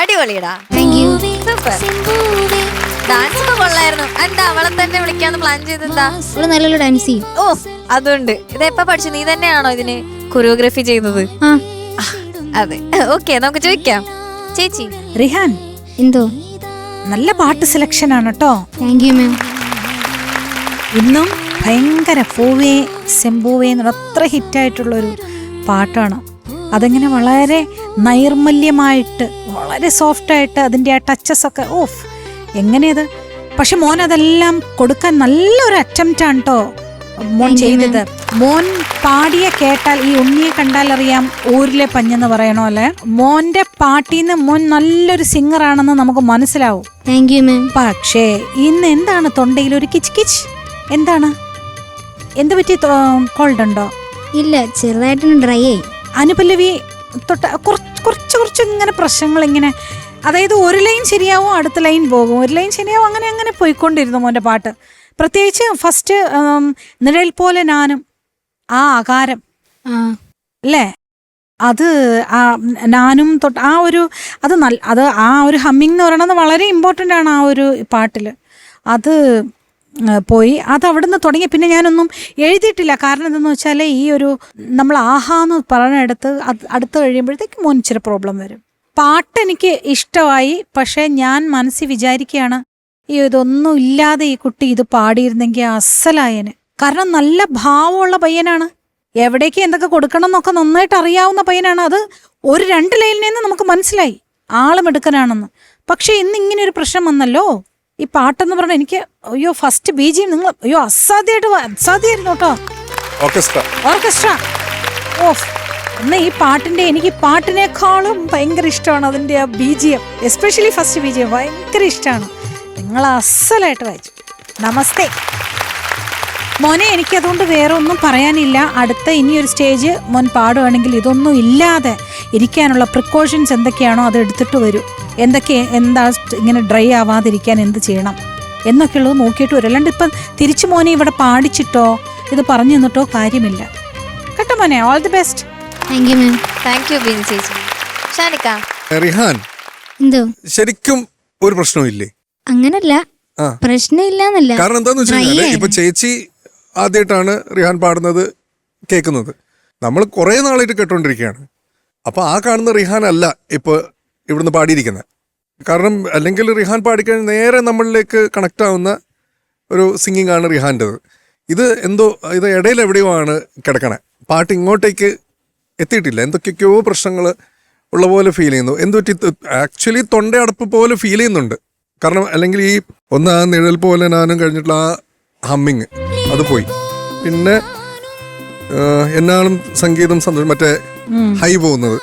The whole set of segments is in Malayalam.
അടിപൊളിയടാ. സൂപ്പർ ഡാൻസ് ഒക്കെ കൊള്ളായിരുന്നു. എന്താ അവളെ തന്നെ വിളിക്കാന്ന് പ്ലാൻ ചെയ്തെന്താ അവൾ നല്ലൊരു ഡാൻസ് ചെയ്യും ഓ അതുണ്ട്. ഇതെപ്പ പഠിച്ചു? നീ തന്നെയാണോ ഇതിന് കൊറിയോഗ്രഫി ചെയ്തത് ആ, അതെ. ഓക്കെ നമുക്ക് ചോദിക്കാം. ചേച്ചി. റിഹാൻ എന്തോ? നല്ല പാട്ട് സെലക്ഷൻ ആണ് കേട്ടോ താങ്ക് യു മാം ഇന്നും ഭയങ്കര പൂവേ സെമ്പൂവേ എന്നുള്ള അത്ര ഹിറ്റായിട്ടുള്ളൊരു പാട്ടാണ്. അതങ്ങനെ വളരെ നൈർമല്യമായിട്ട് വളരെ സോഫ്റ്റായിട്ട് അതിന്റെ ആ ടച്ചസ് ഒക്കെ ഓഫ് എങ്ങനെയത്? പക്ഷെ മോൻ അതെല്ലാം കൊടുക്കാൻ നല്ലൊരു അറ്റംപ്റ്റ് ആണ് കേട്ടോ മോൻ ചെയ്തത്. മോൻ പാടിയ കേട്ടാൽ ഈ ഉണ്ണിയെ കണ്ടാൽ അറിയാം ഊരിലെ പഞ്ഞെന്ന് പറയണോ അല്ലെ? മോന്റെ പാട്ടിന്ന് മോൻ നല്ലൊരു സിംഗർ ആണെന്ന് നമുക്ക് മനസ്സിലാവും. താങ്ക് യു മാം പക്ഷേ ഇന്ന് എന്താണ് തൊണ്ടയിൽ ഒരു കിച്ച് കിച്ച്? എന്താണ്? എന്ത് പറ്റി കോൾഡ് ഉണ്ടോ? ഇല്ല ചെറുതായിട്ടൊന്ന് ഡ്രൈ ആയി. അനുപല്ലവി തൊട്ട കുറച്ച് കുറച്ച് കുറച്ച് ഇങ്ങനെ പ്രശ്നങ്ങൾ ഇങ്ങനെ അതായത് ഒരു ലൈൻ ശരിയാവും അടുത്ത ലൈൻ പോകും. ഒരു ലൈൻ ശരിയാവും അങ്ങനെ അങ്ങനെ പോയിക്കൊണ്ടിരുന്നു മോന്റെ പാട്ട്. പ്രത്യേകിച്ച് ഫസ്റ്റ് നിഴൽ പോലെ നാനും ആ ആകാരം. അല്ലേ? അത് ആ നാനും തൊട്ട് ആ ഒരു അത് നല്ല അത് ആ ഒരു ഹമ്മിങ് എന്ന് പറയുന്നത് വളരെ ഇമ്പോർട്ടന്റ് ആണ് ആ ഒരു പാട്ടിൽ അത് പോയി. അത് അവിടുന്ന് തുടങ്ങി. പിന്നെ ഞാനൊന്നും എഴുതിയിട്ടില്ല. കാരണം എന്തെന്ന് വെച്ചാൽ ഈ ഒരു നമ്മൾ ആഹാന്ന് പറഞ്ഞെടുത്ത് അത് അടുത്ത് കഴിയുമ്പോഴത്തേക്ക് മോൻ ഇച്ചിരി പ്രോബ്ലം വരും. പാട്ട് എനിക്ക് ഇഷ്ടമായി. പക്ഷേ ഞാൻ മനസ്സിൽ വിചാരിക്കുകയാണ് ഈ ഇതൊന്നും ഇല്ലാതെ ഈ കുട്ടി ഇത് പാടിയിരുന്നെങ്കിൽ അസലായന്. കാരണം നല്ല ഭാവമുള്ള പയ്യനാണ്. എവിടേക്ക് എന്തൊക്കെ കൊടുക്കണം എന്നൊക്കെ നന്നായിട്ട് അറിയാവുന്ന പയ്യനാണ്. അത് ഒരു രണ്ട് ലൈനിൽ നിന്ന് നമുക്ക് മനസ്സിലായി. ആളും എടുക്കനാണെന്ന് പക്ഷെ ഇന്ന് ഇങ്ങനെ ഒരു പ്രശ്നം വന്നല്ലോ. ഈ പാട്ടെന്ന് പറഞ്ഞ എനിക്ക് അയ്യോ ഫസ്റ്റ് ബി ജി നിങ്ങൾ അയ്യോ അസാധ്യമായിട്ട് അസാധ്യമായിരുന്നു കേട്ടോ. ഓർക്കസ്ട്ര ഓർക്കസ്ട്ര ഓഫ് ഇന്ന് ഈ പാട്ടിന്റെ എനിക്ക് പാട്ടിനേക്കാളും ഭയങ്കര ഇഷ്ടമാണ് അതിന്റെ ആ B G M. Especially first B G M ഭയങ്കര ഇഷ്ടമാണ്. നിങ്ങൾ അസലായിട്ട് വായിച്ചു. നമസ്തേ. മോനെ എനിക്കതുകൊണ്ട് വേറെ ഒന്നും പറയാനില്ല. അടുത്ത ഇനിയൊരു സ്റ്റേജ് മോൻ പാടുകയാണെങ്കിൽ ഇതൊന്നും ഇല്ലാതെ ഇരിക്കാനുള്ള പ്രിക്കോഷൻസ് എന്തൊക്കെയാണോ അത് എടുത്തിട്ട് വരൂ. എന്തൊക്കെ എന്താ ഇങ്ങനെ ഡ്രൈ ആവാതിരിക്കാൻ എന്ത് ചെയ്യണം എന്നൊക്കെയുള്ളത് നോക്കിയിട്ട് വരും. അല്ലാണ്ട് ഇപ്പം തിരിച്ചു മോനെ ഇവിടെ പാടിച്ചിട്ടോ ഇത് പറഞ്ഞു തന്നിട്ടോ കാര്യമില്ല. കേട്ടോ മോനെ all the best thank you ma'am thank you Bini ചേച്ചി ഷാനിക്ക. റിഹാൻ. എന്തോ? ശരിക്കും ഒരു പ്രശ്നമില്ലേ അങ്ങനല്ല. ആ. കാരണം എന്താന്ന് വെച്ച് Dry കഴിഞ്ഞാൽ ആയിരുന്നു. ഇപ്പൊ ചേച്ചി ആദ്യമായിട്ടാണ് റിഹാൻ പാടുന്നത് കേൾക്കുന്നത്. നമ്മൾ കുറെ നാളായിട്ട് കേട്ടോണ്ടിരിക്കുകയാണ്. അപ്പൊ ആ കാണുന്ന റിഹാൻ അല്ല ഇപ്പൊ ഇവിടുന്ന് പാടിയിരിക്കുന്നത്. കാരണം അല്ലെങ്കിൽ റിഹാൻ പാടിക്കഴിഞ്ഞാൽ നേരെ നമ്മളിലേക്ക് കണക്ട് ആവുന്ന ഒരു സിംഗിങ് ആണ് റിഹാന്റെത്. ഇത് എന്തോ ഇത് ഇടയിൽ എവിടെയോ ആണ് കിടക്കണേ. പാട്ട് ഇങ്ങോട്ടേക്ക് എത്തിയിട്ടില്ല. എന്തൊക്കെയൊക്കെയോ പ്രശ്നങ്ങൾ ഉള്ള പോലെ ഫീൽ ചെയ്യുന്നു. എന്തുപറ്റി? ആക്ച്വലി തൊണ്ടയടപ്പ് പോലെ ഫീൽ ചെയ്യുന്നുണ്ട്. കാരണം അല്ലെങ്കിൽ ഈ ഒന്ന് ആ നിഴൽ പോലെ ഞാനും കഴിഞ്ഞിട്ടുള്ള ആ ഹമ്മിങ് അത് പോയി. പിന്നെ എന്നാളും സംഗീതം സന്തോഷം മറ്റേ ഹൈ പോകുന്നത്.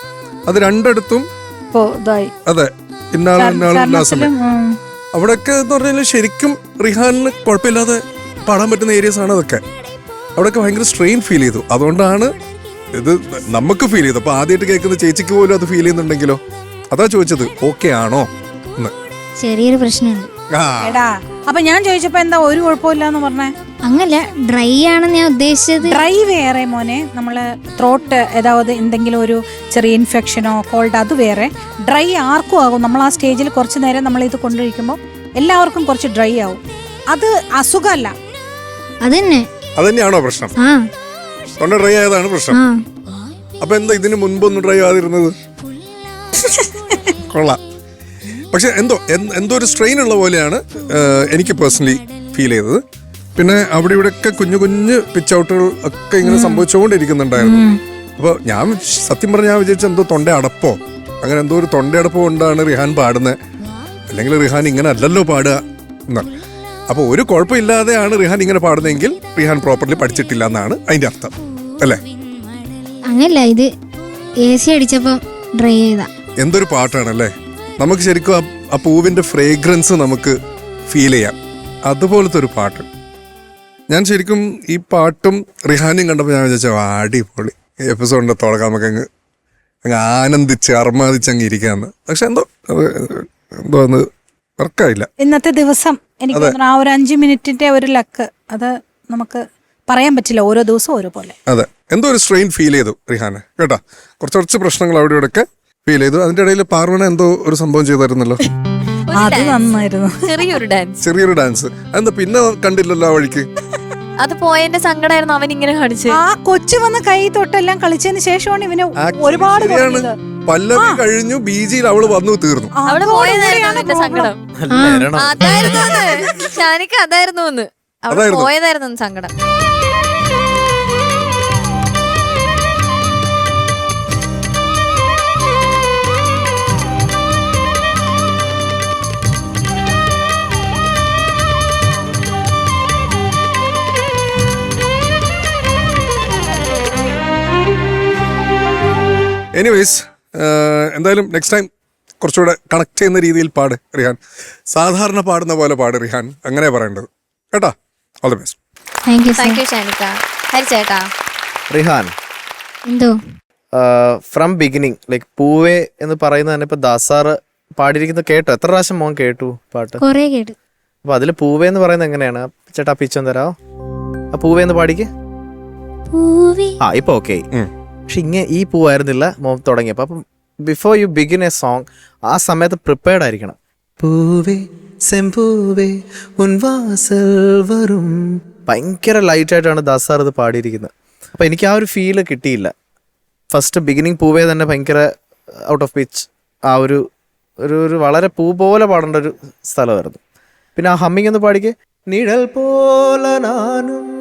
അത് രണ്ടിടത്തും ഇപ്പോ ഇതായി. അതെ ഇന്നാളും ഇന്നാളും അവിടെയൊക്കെ എന്ന് പറഞ്ഞാൽ ശരിക്കും റിഹാനിന് കുഴപ്പമില്ലാതെ പാടാൻ പറ്റുന്ന ഏരിയസ് ആണ് അതൊക്കെ. അവിടെയൊക്കെ ഭയങ്കര സ്ട്രെയിൻ ഫീൽ ചെയ്തു. അതുകൊണ്ടാണ് ഇത് നമുക്ക് ഫീൽ ചെയ്തു. അപ്പൊ ആദ്യമായിട്ട് കേൾക്കുന്ന ചേച്ചിക്ക് പോലും അത് ഫീൽ ചെയ്യുന്നുണ്ടെങ്കിലോ? അതാ ചോദിച്ചത് ഓക്കെ ആണോ എന്ന്. ചെറിയൊരു പ്രശ്നമുണ്ട്. ആ. എടാ അപ്പൊ ഞാൻ ചോദിച്ചപ്പോ എന്താ ഒരു കുഴപ്പമില്ലാന്ന് പറഞ്ഞേ? അങ്ങല്ല ഡ്രൈ ആണെന്ന് ഞാൻ ഉദ്ദേശിച്ചത്. ഡ്രൈ വേറെ മോനെ. നമ്മൾ ത്രോട്ട് ഏതാവത് എന്തെങ്കിലും ഒരു ചെറിയ ഇൻഫെക്ഷനോ കോൾഡ് അത് വേറെ. ഡ്രൈ ആർക്കും ആകും. നമ്മൾ ആ സ്റ്റേജിൽ കുറച്ച് നേരം നമ്മൾ ഇത് കൊണ്ടിരിക്കുമ്പോൾ എല്ലാവർക്കും കുറച്ച് ഡ്രൈ ആവും. അത് അസുഖമല്ല അതന്നെ. അതന്നെയാണോ തന്നെയാണോ പ്രശ്നം? ആ. തൊണ്ട ഡ്രൈ ആയതാണ് പ്രശ്നം. ആ. അപ്പൊ എന്താ ഇതിന് മുൻപൊന്നും ഡ്രൈ ആതിരുന്നത് കൊള്ളാം. പക്ഷെ എന്തോ എന്ത്- എന്തോ ഒരു സ്ട്രെയിൻ ഉള്ള പോലെയാണ് എനിക്ക് പേഴ്സണലി ഫീൽ ചെയ്തത്. പിന്നെ അവിടെ ഇവിടെയൊക്കെ കുഞ്ഞു കുഞ്ഞു പിച്ച് ഔട്ടുകൾ ഒക്കെ ഇങ്ങനെ സംഭവിച്ചുകൊണ്ടിരിക്കുന്നുണ്ടായിരുന്നു. അപ്പോൾ ഞാൻ സത്യം പറഞ്ഞ ഞാൻ വിചാരിച്ച എന്തോ തൊണ്ട അടപ്പോ. അങ്ങനെ എന്തോ ഒരു തൊണ്ട അടപ്പ് കൊണ്ടാണ് റിഹാൻ പാടുന്നത് അല്ലെങ്കിൽ റിഹാൻ ഇങ്ങനെ അല്ലല്ലോ പാടുക എന്നാണ് അപ്പോൾ ഒരു കുഴപ്പമില്ലാതെയാണ് റിഹാൻ ഇങ്ങനെ പാടുന്നതെങ്കിൽ റിഹാൻ പ്രോപ്പർലി പഠിച്ചിട്ടില്ല എന്നാണ് അതിന്റെ അർത്ഥം. അല്ലേ? അങ്ങനല്ല ഇത് എ സി അടിച്ചപ്പം ഡ്രൈ ചെയ്താ. എന്തൊരു പാട്ടാണല്ലേ? നമുക്ക് ശരിക്കും ആ പൂവിന്റെ ഫ്രേഗ്രൻസ് നമുക്ക് ഫീൽ ചെയ്യാം. അതുപോലത്തെ ഒരു പാട്ട്. ഞാൻ ശരിക്കും ഈ പാട്ടും റിഹാനും കണ്ടപ്പോൾ ഞാൻ വിചാരിച്ചു "ആ, അടിപൊളി. എപ്പിസോഡിന്റെ തുടക്കം നമുക്ക് അങ്ങ് അങ്ങ് ആനന്ദിച്ച് അർമാദിച്ച് അങ്ങ് ഇരിക്കാന്ന്. പക്ഷെ എന്തോ അത് എന്തോ അന്ന് വർക്കായില്ല. ഇന്നത്തെ ദിവസം എനിക്ക് തോന്നുന്നു ആ ഒരു അഞ്ച് മിനിറ്റിന്റെ ഒരു ലക്ക് അത് നമുക്ക് പറയാൻ പറ്റില്ല ഓരോ ദിവസവും ഓരോ പോലെ അതെ. എന്തോ ഒരു സ്ട്രെയിൻ ഫീൽ ചെയ്തു റിഹാന. കേട്ടാ? കുറച്ച് കുറച്ച് പ്രശ്നങ്ങൾ അവിടെ ഇവിടെയൊക്കെ ഫീൽ ചെയ്തു. അതിന്റെ ഇടയിൽ പാർവണ എന്തോ ഒരു സംഭവം ചെയ്തായിരുന്നല്ലോ. അത് നന്നായിരുന്നു. ചെറിയൊരു ഡാൻസ് ചെറിയൊരു ഡാൻസ് എന്താ പിന്നെ കണ്ടില്ലല്ലോ ആ വഴിക്ക്? അത് പോയതിന്റെ സങ്കടമായിരുന്നു അവൻ ഇങ്ങനെ കളിച്ച് ആ കൊച്ചു വന്ന കൈ തൊട്ടെല്ലാം കളിച്ചതിന് ശേഷമാണ് ഇവന് ഒരുപാട്. പല്ലവി കഴിഞ്ഞു ബീജിയിൽ അവൾ വന്നു തീർന്നു. അവിടെ പോയതായിരുന്നു അവന്റെ സങ്കടം. അതായിരുന്നു ഷാനിക്ക് അതായിരുന്നു ഒന്ന്. അവിടെ അതായിരുന്നു. പോയതായിരുന്നു ഒന്ന് സങ്കടം. എനിവേസ് എന്തായാലും നെക്സ്റ്റ് ടൈം കുറച്ചുകൂടെ കണക്ട് ചെയ്യുന്ന രീതിയിൽ പാട് റിഹാൻ. സാധാരണ പാടുന്ന പോലെ പാട് റിഹാൻ. അങ്ങനെ പറയേണ്ടത്. കേട്ടാ? All the best thank you thank you ഷാനിക്ക ഹരിച്ചേട്ടാ റിഹാൻ. എന്തോ? ഫ്രം ബിഗിനിങ് ലൈക്ക് പൂവേ എന്ന് പറയുന്നത് തന്നെ ഇപ്പൊ ദാസാറ് പാടിയിരിക്കുന്നത് കേട്ടോ. എത്ര പ്രാവശ്യം മോൻ കേട്ടു പാട്ട്? കൊറേ കേട്ട്. അപ്പൊ അതിൽ പൂവേ എന്ന് പറയുന്നത് എങ്ങനെയാണ്? ചേട്ടാ പിച്ചം തരാമോ ആ പൂവേ എന്ന് പാടിക്ക്. പൂവി. ആ ഇപ്പൊ ഓക്കെ. പക്ഷെ ഇങ്ങനെ ഈ പൂവായിരുന്നില്ല മോം തുടങ്ങിയപ്പോൾ അപ്പം before you begin a song ആ സമയത്ത് പ്രിപ്പയർഡ് ആയിരിക്കണം. പൂവേ സെമ്പൂവേ ഉൻവാസൽ വരും. ഭയങ്കര ലൈറ്റായിട്ടാണ് ദാസാർ ഇത് പാടിയിരിക്കുന്നത്. അപ്പം എനിക്ക് ആ ഒരു ഫീൽ കിട്ടിയില്ല. ഫസ്റ്റ് ബിഗിനിങ് പൂവേ തന്നെ ഭയങ്കര ഔട്ട് ഓഫ് പിച്ച് ആ ഒരു ഒരു ഒരു വളരെ പൂ പോലെ പാടേണ്ട ഒരു സ്ഥലമായിരുന്നു. പിന്നെ ആ ഹമ്മിങ് ഒന്ന് പാടിക്കേ. നിഴൽ പോലെ നാനും.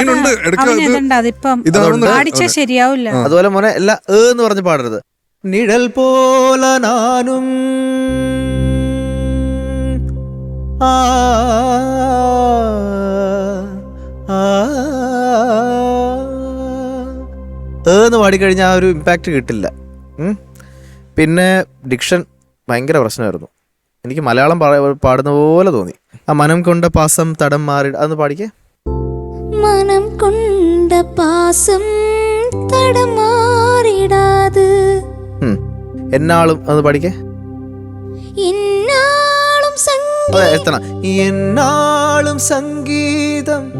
ഇതുണ്ട്, അതിപ്പം ഇതാണെന്ന് പാടിച്ചാ ശരിയാവില്ല. അതുപോലെ മോനെ എല്ലാ ഏ എന്ന് പറഞ്ഞ് പാടരുത്. നിഴൽ പോലെ നാനും ആ ആ, ഏ എന്ന് പാടിക്കഴിഞ്ഞാൽ ആ ഒരു ഇമ്പാക്റ്റ് കിട്ടില്ല. പിന്നെ ഡിക്ഷൻ ഭയങ്കര പ്രശ്നമായിരുന്നു. എനിക്ക് മലയാളം പാടുന്ന പോലെ തോന്നി. ആ മനം കൊണ്ട പാസം തടം മാറി അതൊന്ന് പാടിക്കേ. മനം കൊണ്ട പാസം തടമാറിടാത് ഉം. എന്നാളും അത് പഠിക്കേ? എത്തണം. എന്നാളും സംഗീതം.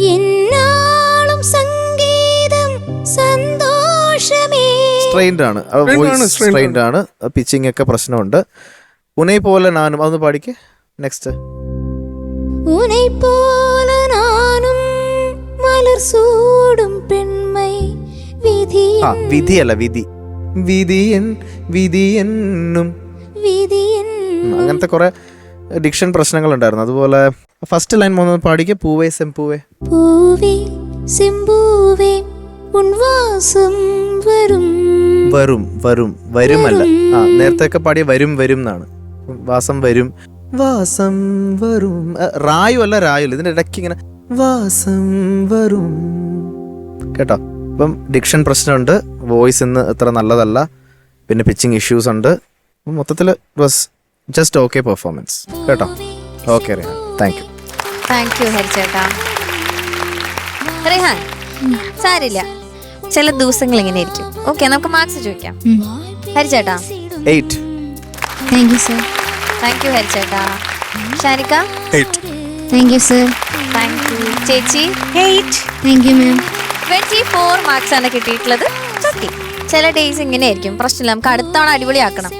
എന്നാളും സംഗീതം സന്തോഷമേ. സ്ട്രെയിൻഡ് ആണ് വോയിസ് സ്ട്രെയിൻഡ് ആണ് പിച്ചിങ് ഒക്കെ പ്രശ്നമുണ്ട്. ഉനൈ പോലെ നാനും അതൊന്ന് പാടിക്കേ നെക്സ്റ്റ് ഉനൈ പോലെ നാനും മലർ സൂടും പെൺമൈ വിധി വിധിയല്ല വിധി. വിധിയൻ വിധിയെന്നും വിധിയൻ. അങ്ങനത്തെ കുറെ ഡിക്ഷൻ പ്രശ്നങ്ങൾ ഉണ്ടായിരുന്നു അതുപോലെ ഫസ്റ്റ് ലൈൻ മൂന്ന് പാടിക്ക് പൂവേ സെമ്പൂവേ പൂവേ സെമ്പൂവേ ഉൺവാസം വരും. വരും വരും വരുമല്ല. ആ നേരത്തെ ഒക്കെ പാടിയ വരും വരും എന്നാണ് വാസം വരും. വാസം വരും. റായു അല്ല റായു ഇതിന്റെ ഇടയ്ക്ക് ഇങ്ങനെ വാസം വരും. കേട്ടോ? അപ്പം ഡിക്ഷൻ പ്രശ്നമുണ്ട്. വോയിസ് ഇന്ന് അത്ര നല്ലതല്ല. പിന്നെ പിച്ചിങ് ഇഷ്യൂസ് ഉണ്ട്. മൊത്തത്തിൽ വാസ് ജസ്റ്റ് ഓക്കെ പെർഫോമൻസ് കേട്ടോ? Okay Rihan thank you thank you ഹരിച്ചേട്ടാ Rihan സാരില്ല. ചില ദിവസങ്ങൾ ഇങ്ങനെ ഇരിക്കും. ഓക്കെ നമുക്ക് മാർക്സ് ചോദിക്കാം. ഹരിച്ചേട്ടാ eight thank you sir thank you ഹരിച്ചേട്ടാ Shanikka? Eight thank you sir thank you ചേച്ചി? Eight thank you ma'am twenty four marks ആണ് കിട്ടിയിട്ടുള്ളത്. ചില ഡേയ്സ് ഇങ്ങനെയായിരിക്കും പ്രശ്നമില്ല. നമുക്ക് അടുത്തവണ അടിപൊളിയാക്കണം.